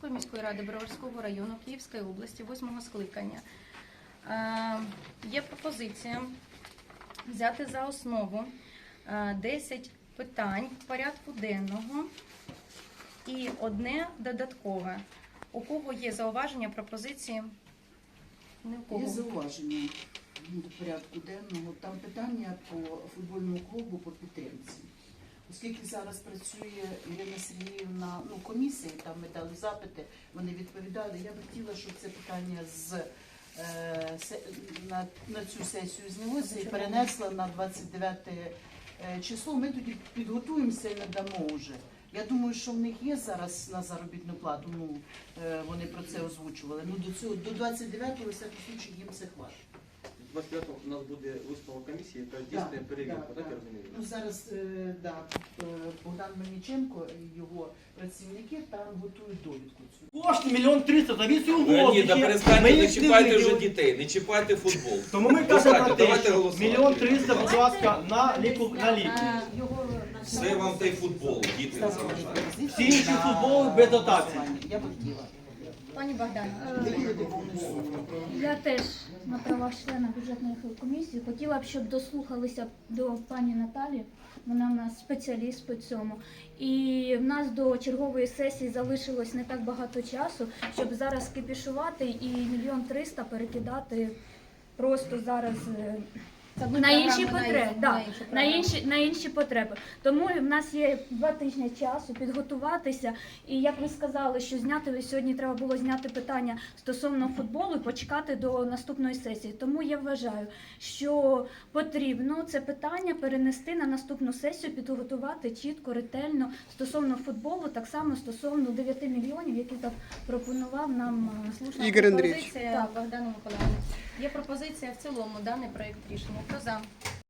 Київської міської ради Броварського району Київської області, восьмого скликання. Е, Є пропозиція взяти за основу е, 10 питань порядку денного і одне додаткове. У кого є зауваження, пропозиції? Ні у Є зауваження до порядку денного. Там питання по футбольному клубу по підтримці. Оскільки зараз працює Ірина Сергіївна, ну комісія, там ми дали запити, вони відповідали. Я б хотіла, щоб це питання з е, се- на, на цю сесію знялося і перенесла на 29 е, число. Ми тоді підготуємося і надамо вже. Я думаю, що в них є зараз на заробітну плату. Ну е, вони про це озвучували. Ну до цього до 29-го, всякому случаю, їм це хватить. 25 у нас буде висновок комісії, яка Да, здійснює перевірку, так я розумію? Ну зараз е, да, е, Богдан Мельниченко і його працівники там готують довідку цю. Кошти мільйон триста, та він цю Леонід, да перестаньте, не чіпайте вже дітей, не чіпайте футбол. Тому ми кажемо про те, давайте що голосувати. мільйон триста, будь ласка, на ліку на ліки. Е, Все вам та й футбол, діти не заважають. Всі інші футболи без дотацій. Я б хотіла. Пані Богдана, суму. Я теж на правах члена бюджетної комісії хотіла б, щоб дослухалися до пані Наталі. Вона в нас спеціаліст по цьому. І в нас до чергової сесії залишилось не так багато часу, щоб зараз кипішувати і мільйон триста перекидати просто зараз. На інші потреби, да, на інші на інші потреби. Тому в нас є два тижні часу підготуватися. І як ви сказали, що зняти сьогодні треба було зняти питання стосовно футболу і почекати до наступної сесії. Тому я вважаю, що потрібно це питання перенести на наступну сесію, підготувати чітко, ретельно стосовно футболу, так само стосовно 9 мільйонів, які так пропонував нам е, слушна пропозиція Так. Богдана Миколаївна. Є пропозиція в цілому даний проєкт рішення. Хто за?